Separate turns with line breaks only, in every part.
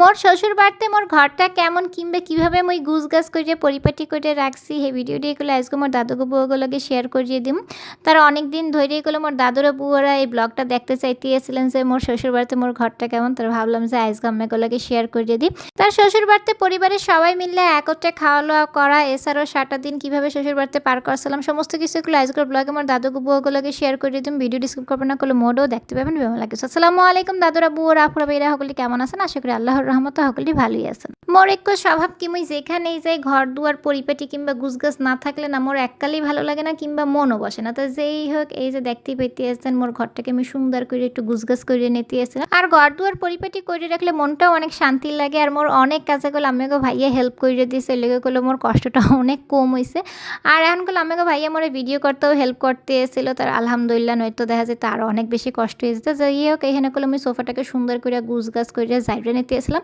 মোর শ্বশুর বাড়িতে মোর ঘরটা কেমন কিংবা কীভাবে মুই গুছ গাছ করে পরিপাটি করে রাখছি সেই ভিডিওটি এগুলো আজকে মোর দাদুকে বুয়াগুলোকে শেয়ার করিয়ে দিম। তারা অনেক দিন ধরে এগুলো মোর দাদুরা বুয়ারা এই ব্লগটা দেখতে চাইতেছিলেন যে মোর শ্বশুর বাড়িতে মোর ঘরটা কেমন, তারা ভাবলাম যে আজকে আম্মাগুলোকে শেয়ার করিয়ে দিই। তার শ্বশুর বাড়িতে পরিবারের সবাই মিলে একত্রে খাওয়া দাওয়া করা, এছাড়াও সাতটা দিন কীভাবে শ্বশুর বাড়িতে পার করছিলাম, সমস্ত কিছু এগুলো আজকের ব্লগে মোর দাদুকে বুয়াগুলোকে শেয়ার করিয়ে দিম। ভিডিও ডিসক্রিপ করব না, করলে মোডও দেখতে পাবেন ভালো লাগে আসসালামু আলাইকুম দাদুরা বুয়ারা আপুরা বেরা সকলে কেমন আছেন? আশা করি আল্লাহর রহমত সকলেই ভালোই আছেন। মোর একটু স্বভাব কি? মুই যেখানেই যাই, ঘর দুয়ার, পরিপাটি কিংবা গুছগাছ না থাকলে না মোর এককালেই ভালো লাগে না কিংবা মনও বসে না। তো যেই হোক, এই যে দেখতেই পেতে আসছেন, মোর ঘরটাকে আমি সুন্দর করে একটু গুছগাছ করে নিতে আসছিলাম। আর ঘর দুয়ার, পরিপাটি করে রাখলে মনটাও অনেক শান্তি লাগে আর মোর অনেক কাজে গুলো আমাকে ভাইয়া হেল্প করে দিয়েছে লেগে করলে মোর কষ্টটা অনেক কম হয়েছে আর এখনগুলো আমাকে ভাইয়া মোরে ভিডিও করতেও হেল্প করতে এসেছিল তার আলহামদুলিল্লাহ নয়তো দেখা যায় তার অনেক বেশি কষ্ট হয়ে যেত যাই হোক, এখানে করলে আমি সোফাটাকে সুন্দর করে গুছ গাছ করে জাইডে নিতে আসলাম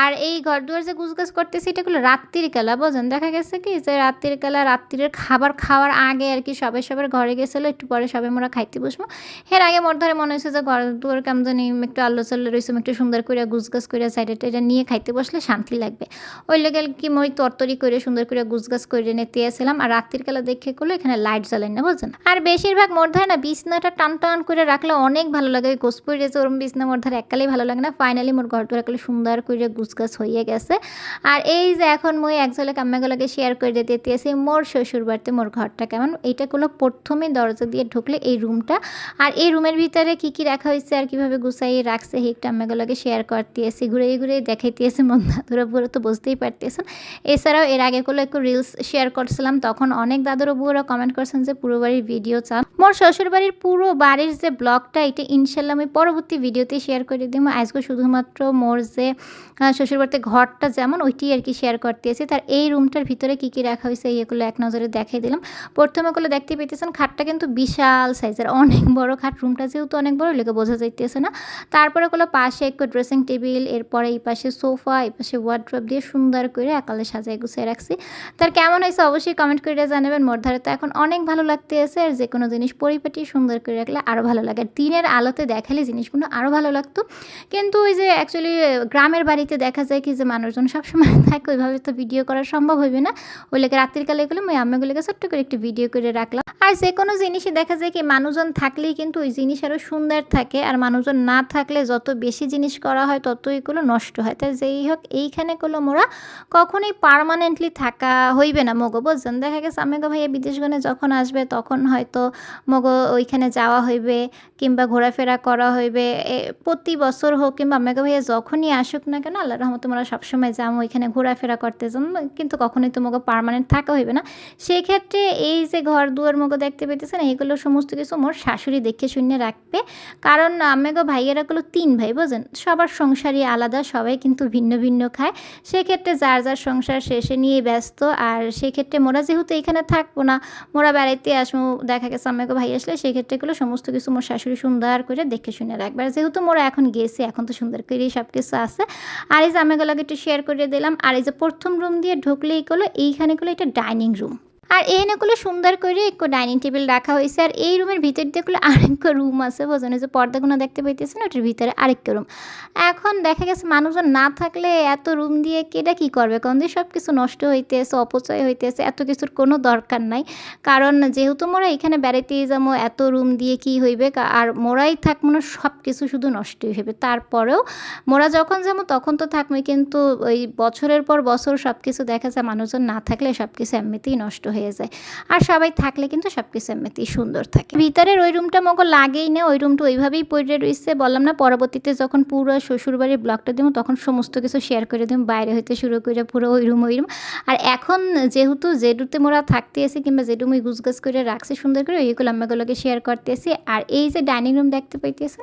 আর এই ঘর দুয়ার যে গুছগাছ করতেছি, এটা হলো রাত্রির কালা বোঝেন? দেখা গেছে কি যে রাত্রির কালা রাত্রির খাবার খাওয়ার আগে আর কি সবাই সবার ঘরে গেছিল, একটু পরে সবাই মোরা খাইতে বসবো। এর আগে মোর ধরে মনে হয়েছে যে ঘর দুয়ার কেমন জানি একটু আল্লো চাল্লো রয়েছে একটু সুন্দর করে গুছগাছ করে সাইডে টাইডে নিয়ে খাইতে বসলে শান্তি লাগবে। ওই লেগে কি মই তরতরি করে সুন্দর করে গুছগাছ করে নিতে আসছিলাম আর রাত্রির কালা দেখে করল এখানে লাইট জ্বালেন না বুঝছেন আর বেশিরভাগ মোর ধরে না বিছনাটা টান টান করে রাখলে অনেক ভালো লাগে, ওই গোস পরে যে ওরম বিছনা মোর ধরে এককালেই ভালো লাগে না ফাইনালি মোর ঘর দুয়ার সুন্দর করে গুছগাছ হয়ে গেছে। আর এই যে এখন মই একজলে কাম্যাগুলোকে শেয়ার করে দিতে দিয়েছি মোর শ্বশুর বাড়িতে মোর ঘরটা কেমন? এইটা করল প্রথমে দরজা দিয়ে ঢুকলে এই রুমটা। আর এই রুমের ভিতরে কি কি রাখা হয়েছে আর কীভাবে গুছাইয়ে রাখছে হিকটা আম্মাগুলোকে শেয়ার করতে এসি ঘুরে ঘুরে দেখাইতে মন দাদুরা বুড়ো তো বুঝতেই পারতেছেন। এছাড়াও এর আগে করল একটু রিলস শেয়ার করছিলাম, তখন অনেক দাদুরা বুড়োরা কমেন্ট করছেন যে পুরো বাড়ির ভিডিও চান। মোর শ্বশুরবাড়ির পুরো বাড়ির যে ব্লগটা, এটা ইনশাল্লাহ আমি পরবর্তী ভিডিওতে শেয়ার করে দিব। আজকে শুধুমাত্র মোর যে শ্বশুরবাড়িতে ঘরটা যেমন ওইটি আর কি শেয়ার করতে এসে তার এই রুমটার ভিতরে কি কি রাখা হয়েছে এইগুলো এক নজরে দেখাই দিলাম। প্রথমে গুলো দেখতে পেতেছেন, খাটটা কিন্তু বিশাল সাইজের অনেক বড় খাট। রুমটা যেহেতু অনেক বড় লেগে বোঝা যাইতেছে না। তারপরে গুলো পাশে একটু ড্রেসিং টেবিল এরপরে এই পাশে সোফা এই পাশে ওয়ার্ড্রপ দিয়ে সুন্দর করে একালে সাজায় গুছিয়ে রাখছি। তার কেমন হয়েছে অবশ্যই কমেন্ট করে জানাবেন। মোর ধারে তো এখন অনেক ভালো লাগতে আছে আর যে কোনো জিনিস পরিপাটি সুন্দর করে রাখলে আরও ভালো লাগে। আর দিনের আলোতে দেখালে জিনিসগুলো আরও ভালো লাগতো। কিন্তু ওই যে অ্যাকচুয়ালি গ্রামের বাড়িতে দেখা যায় কি যে মানুষজন সবসময় থাকে, ওইভাবে তো ভিডিও করা সম্ভব হবে না। ওই লেগে রাত্রিকালে এগুলো আমি আম্মাগুলোকে ছোট্ট করে একটু ভিডিও করে রাখলাম। আর যে কোনো জিনিসই দেখা যায় কি মানুষজন থাকলেই কিন্তু ওই জিনিস আরও সুন্দর থাকে। আর মানুষজন না থাকলে যত বেশি জিনিস করা হয় তত এগুলো নষ্ট হয়। তাই যেই হোক এইখানে করল মোরা, কখনোই পারমানেন্টলি থাকা হইবে না। মগো, বুঝছেন? দেখা গেছে আমেগো ভাইয়া বিদেশগণে যখন আসবে তখন হয়তো মগো ওইখানে যাওয়া হইবে, কিংবা ঘোরাফেরা করা হইবে প্রতি বছর হোক কিংবা আমেগো ভাইয়া যখনই আসুক না কেন আল্লাহ রহমত মোরা সবসময় যাম ওইখানে ঘোরাফেরা করতে যাম, কিন্তু কখনোই তো মগো পারমানেন্ট থাকা হইবে না। সেই ক্ষেত্রে এই যে ঘর দুয়ার মগো দেখতে পেতেছেন এইগুলো সমস্ত কিছু মোর শাশুড়ি দেখে শুনে রাখবে। কারণ আমেগো ভাইয়েরাগুলো তিন ভাই বোঝেন সবার সংসারই আলাদা, সবাই কিন্তু ভিন্ন ভিন্ন খায়। সেক্ষেত্রে যার যার সংসার শেষে নিয়ে ব্যস্ত, আর সেক্ষেত্রে মোরা যেহেতু এখানে থাকব না, মোরা বেড়াইতে আসব, দেখা গেছে আমেগো ভাই আসলে সেক্ষেত্রে এগুলো সমস্ত কিছু মোর শাশুড়ি সুন্দর করে দেখে শুনে রাখবার যেহেতু মোরা এখন গেছি, এখন তো সুন্দর করেই সব কিছু আছে। আর এই যে আমি একটু শেয়ার করে দিলাম, আর এই যে প্রথম রুম দিয়ে ঢুকলেই করল, এইখানে করল এটা ডাইনিং রুম আর এখানেগুলো সুন্দর করে একটু ডাইনিং টেবিল রাখা হয়েছে আর এই রুমের ভিতর দিয়ে আরেকটা রুম আছে বোঝানো যে পর্দাগুলো দেখতে পাইতেছেন, ওটার ভিতরে আরেকটা রুম। এখন দেখা গেছে মানুষজন না থাকলে এত রুম দিয়ে কেটা কী করবে? কারণ দিয়ে সব কিছু নষ্ট হইতেছে, অপচয় হইতেছে, এত কিছুর কোনো দরকার নাই। কারণ যেহেতু মোরা এখানে বেড়াইতেই যাব, এত রুম দিয়ে কি হইবে? আর মোরাই থাকব না সব কিছু শুধু নষ্টই হইবে তারপরেও মোরা যখন যাব, তখন তো থাকবে কিন্তু ওই বছরের পর বছর সব কিছু দেখা যায় মানুষজন না থাকলে সব কিছু এমনিতেই নষ্ট হয়ে যায়। আর সবাই থাকলে কিন্তু সব কিছু এমনিতেই সুন্দর থাকে। ভিতরের ওই রুমটা মগো লাগেই না, ওই রুমটা ওইভাবেই পড়ে রয়েছে বললাম না, পরবর্তীতে যখন পুরো শ্বশুরবাড়ির ব্লগটা দিব, তখন সমস্ত কিছু শেয়ার করে দিব, বাইরে হইতে শুরু করে পুরো ওই রুম ওই রুম। আর এখন যেহেতু যেটুতে মোরা থাকতে আসি কিংবা যেটু মুই গুছগাছ করে রাখছি সুন্দর করে ওইগুলো আম্মাগুলোকে শেয়ার করতে আসি আর এই যে ডাইনিং রুম দেখতে পাইতেছে,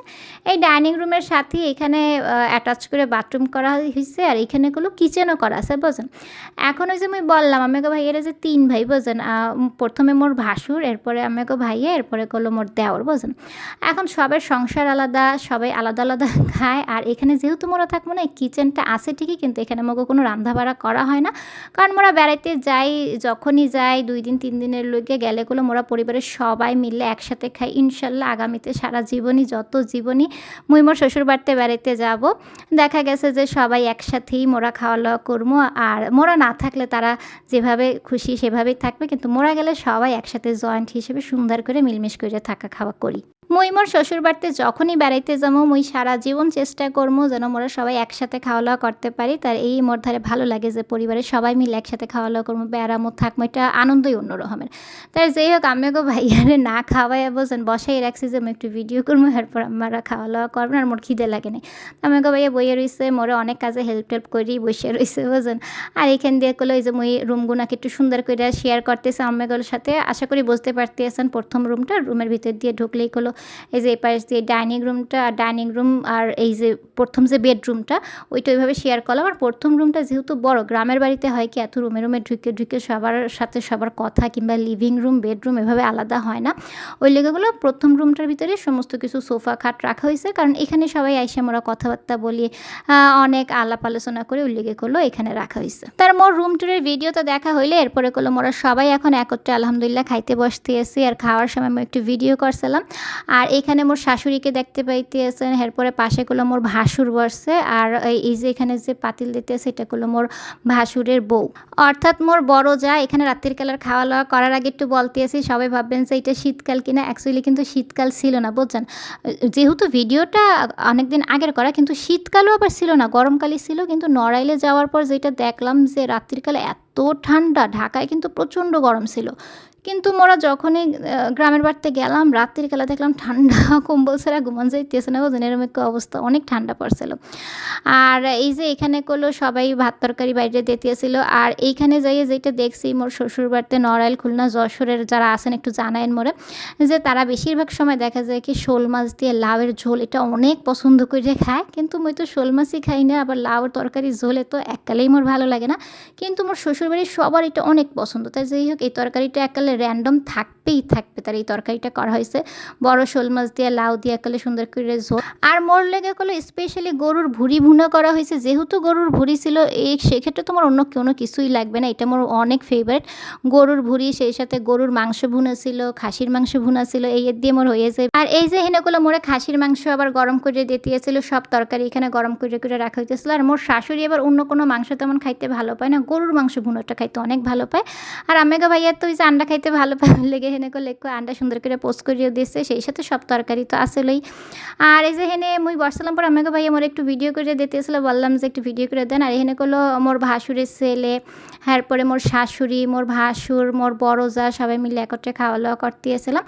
এই ডাইনিং রুমের সাথে এখানে অ্যাটাচ করে বাথরুম করা হয়েছে আর এখানে কিচেনও করা আছে বুঝেন এখন ওই যে আমি বললাম আমাকে ভাইয়েরা যে তিন ভাই বুঝেন প্রথমে মোর ভাসুর, এরপরে আমাকে ভাইয়া, এরপরে করল মোর দেওর বুঝেন এখন সবার সংসার আলাদা, সবাই আলাদা আলাদা খায়। আর এখানে যেহেতু মোরা থাকব না কিচেনটা আছে ঠিকই, কিন্তু এখানে মোকে কোনো রান্না বাড়া করা হয় না। কারণ মোরা বেড়াইতে যাই, যখনই যাই, দুই দিন, তিন দিনের লোকে গেলে গুলো মোরা পরিবারের সবাই মিলে একসাথে খাই। ইনশাল্লাহ আগামীতে সারা জীবনই, যত জীবনই মুই মোর শ্বশুর বাড়িতে বেড়াইতে যাব, দেখা গেছে যে সবাই একসাথেই মোরা খাওয়া দাওয়া করব আর মোরা না থাকলে তারা যেভাবে খুশি সেভাবেই থাকবে, কিন্তু মোরা গেলে সবাই একসাথে জয়েন্ট হিসেবে সুন্দর করে মিলমিশ করে থাকা খাওয়া করি। মুই মোর শ্বশুর বাড়িতে যখনই বেড়াইতে যাব মুই সারা জীবন চেষ্টা করব যেন মোরা সবাই একসাথে খাওয়া দাওয়া করতে পারি। তার এই মোর ধারে ভালো লাগে যে পরিবারের সবাই মিলে একসাথে খাওয়া দাওয়া করব বেড়ামো থাকব এটা আনন্দই অন্যরকমের তাই যেই হোক আমি গো ভাইয়ারে না খাওয়াই বলছেন বসাই রাখছি যে আমি একটু ভিডিও করব এরপর আমরা খাওয়া দাওয়া করব, আর মোর খিদে লাগে নাই। আমি গো ভাইয়া বইয়ে রয়েছে মোরে অনেক কাজে হেল্প টেল্প করি বসে রয়েছে বুঝেন আর এখান দিয়ে করল এই যে মুই রুমগুনাকে একটু সুন্দর করে শেয়ার করতেছে আম্মেগুলোর সাথে। আশা করি বুঝতে পারতেছেন, প্রথম রুমটা রুমের ভিতর দিয়ে ঢুকলেই হলো এই যে এই পাশ দিয়ে ডাইনিং রুমটা আর ডাইনিং রুম আর এই যে প্রথম যে বেডরুমটা, ওইটা ওইভাবে শেয়ার করলাম। আর প্রথম রুমটা যেহেতু বড়, গ্রামের বাড়িতে হয় কি, এত রুমে রুমে ঢুকে ঢুকে সবার সাথে সবার কথা কিংবা লিভিং রুম বেডরুম এভাবে আলাদা হয় না। ওই লেগেগুলো প্রথম রুমটার ভিতরে সমস্ত কিছু সোফা খাট রাখা হয়েছে। কারণ এখানে সবাই আইসে আমরা কথাবার্তা বলি অনেক আলাপ আলোচনা করে লেগে করল এখানে রাখা হয়েছে। তার মোর রুম টুরের ভিডিও তো দেখা হইলে এরপরে করল মোরা সবাই এখন একত্রে আলহামদুলিল্লাহ খাইতে বসতে এসি আর খাওয়ার সময় আমি একটু ভিডিও করছিলাম। আর এখানে মোর শাশুড়িকে দেখতে পাইতেছেন, এরপরে পাশে করল মোর ভাসুর বসছে, আর এই- যে এখানে যে পাতিল দিতে আছে এটা করল মোর ভাসুরের বউ। অর্থাৎ মোর বড় যা এখানে রাত্রির কালার খাওয়া দাওয়া করার আগে একটু বলতে আসি সবাই ভাববেন যে এটা শীতকাল কিনা অ্যাকচুয়ালি কিন্তু শীতকাল ছিল না, বুঝছেন? যেহেতু ভিডিওটা অনেক দিন আগের করা, কিন্তু শীতকালও আবার ছিল না, গরমকালই ছিল, কিন্তু নড়াইলে যাওয়ার পর যেটা দেখলাম যে রাত্রিকালে এত ঠান্ডা, ঢাকায় কিন্তু প্রচণ্ড গরম ছিল। কিন্তু মোরা যখনই গ্রামের বাড়িতে গেলাম, রাত্রির কালে দেখলাম ঠান্ডা, কম্বল ছাড়া ঘুমান যাইতেছে না বুঝলেন এরকম একটা অবস্থা অনেক ঠান্ডা পড়ছিল। আর এই যে এখানে করল, সবাই ভাত তরকারি বাইরে দিতেছিল। আর এইখানে যাইয়ে যেটা দেখছি, মোর শ্বশুর বাড়িতে নড়াইল, খুলনা, যশোরের যারা আছেন একটু জানায়েন মোরে, যে তারা বেশিরভাগ সময় দেখা যায় কি শোল মাছ দিয়ে লাউয়ের ঝোল, এটা অনেক পছন্দ করে খায়। কিন্তু মই তো শোল মাছই খাই না, আবার লাউয়ের তরকারি ঝোলে তো এককালেই মোর ভালো লাগে না। কিন্তু মোর শ্বশুরবাড়ির সবার এটা অনেক পছন্দ। তাই যাই হোক, এই তরকারিটা এককালে র্যান্ডম থাকবেই, থাকবে। তার এই তরকারিটা করা হয়েছে। বড় শোল মাছ দিয়ে, লাউ দিয়ে, এককালে সুন্দর করে ঝোল। আর মোর লেগে করল স্পেশালি গরুর ভুড়ি ভুনা করা হয়েছে। যেহেতু গরুর ভুড়ি ছিল এই সেক্ষেত্রে তোমার অন্য কোনো কিছুই লাগবে না। এটা মোর অনেক ফেভারিট গরুর ভুড়ি, সেই সাথে গরুর মাংস ভুনা ছিল, খাসির মাংস ভুনা ছিল, এই দিয়ে মোর হয়ে যায় আর এই যে হেনেগুলো মোরে খাসির মাংস আবার গরম করে দিতেছিল, সব তরকারি এখানে গরম করে করে রাখা হইতেছিল। আর মোর শাশুড়ি আবার অন্য কোনো মাংস তেমন খাইতে ভালো পায় না। গরুর মাংস ভুনাটা খাইতে অনেক ভালো পায়। আর আমেগা ভাইয়া তো ওই যে আন্ডা ভালো পায় লেগে হেনে করলে একটু আন্ডা সুন্দর করে পোস্ট করিয়ে দিচ্ছে সেই সাথে সব তরকারি তো আসলেই। আর এই যে হেনে মুই বসলাম পর আমাকে ভাইয়া মোর একটু ভিডিও করে দিতেছিল, বললাম যে একটু ভিডিও করে দেন। আর এখানে করল মোর ভাসুরের ছেলে এরপরে মোর শাশুড়ি, মোর ভাসুর, মোর বড় যা সবাই মিলে একত্রে খাওয়া দাওয়া করতে এসেছিলাম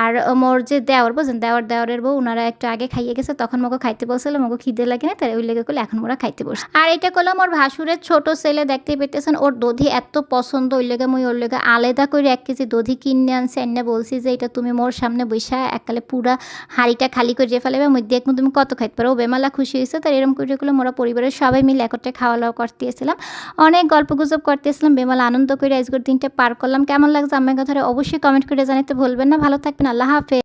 আর মোর যে দেওয়ার বুঝছেন? দেওয়ার দেওয়ারের বউ ওনারা একটু আগে খাইয়ে গেছে, তখন মোকে খাইতে বলছিল, মোকে খিদে লাগে না তাই ওই লেগে করলে এখন ওরা খাইতে বসে আর এটা করলাম ওর ভাসুরের ছোট ছেলে দেখতে পেতেছেন ওর দধি এত পছন্দ, ওই লেগে মুই ওর লেগে আলাদা করে এক কেজি দধি কিনে আনছে, এনে বলছি যে এটা তুমি মোর সামনে বৈশা এককালে পুরা হাঁড়িটা খালি করে ফেলাবে মধ্যে এখন তুমি কত খাইতে পারো। বেমালা খুশি হয়েছে তার এরকম করে গুলো মোরা পরিবারের সবাই মিলে একত্রে খাওয়া দাওয়া করতে এসেছিলাম। অনেক গল্প গুজব করতে এসেছিলাম, বেমালা আনন্দ করে আজকের দিনটা পার করলাম। কেমন লাগছে আমার কথা অবশ্যই কমেন্ট করে জানাতে ভুলবেন না। ভালো থাকবেন, আল্লাহ হাফেজ।